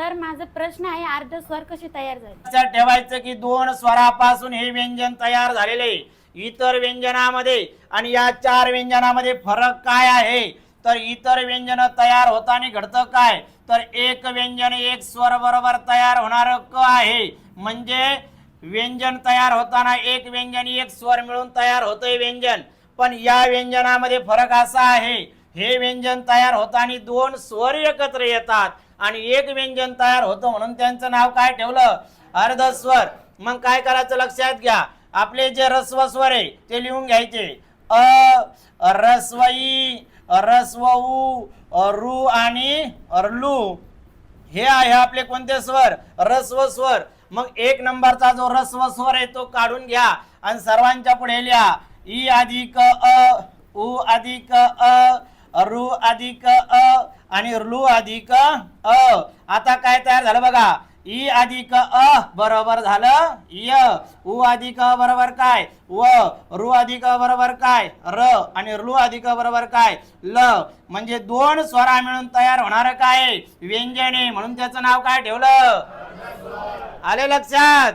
Sir माझा प्रश्न आहे अर्ध स्वर कसे तयार झाले? लक्षात ठेवायचं की दोन स्वरापासून हे व्यंजन तयार झालेले आहे. इतर व्यंजनामध्ये आणि या चार व्यंजनामध्ये फरक काय आहे? तर इतर व्यंजन तयार होताना घडतं काय? तर एक व्यंजन एक स्वर बरोबर तयार होणार क आहे. म्हणजे व्यंजन तयार होताना एक व्यंजन एक स्वर मिळून तयार होतंय व्यंजन. पण या व्यंजनामध्ये फरक असा आहे हे व्यंजन तयार होताना दोन स्वर एकत्र येतात. आणि एक व्यंजन तयार होतं म्हणून त्यांचं नाव काय ठेवलं? अर्धस्वर मग काय करायचं लक्षात घ्या. आपले जे रस्व स्वर आहे ते लिहून घ्यायचे. अ रस्वई रस्व उ रु आणि रलू. हे आहे आपले कोणते स्वर? रस्व स्वर मग एक नंबरचा जो रस्व स्वर आहे तो काढून घ्या आणि सर्वांच्या पुढे लिहा. ई अधिक अ उ अधिक अ रु अधिक अ आणि रलू अधिक अ. आता काय तयार झालं बघा. ई अधिक अ बरोबर झालं. य. उ अधिक अ बरोबर काय? व. रु अधिक अ बरोबर काय? र. आणि रु अधिक अ बरोबर काय? ल. म्हणजे दोन स्वरा मिळून तयार होणार काय? व्यंजने. म्हणून त्याचं नाव काय ठेवलं? आले लक्षात?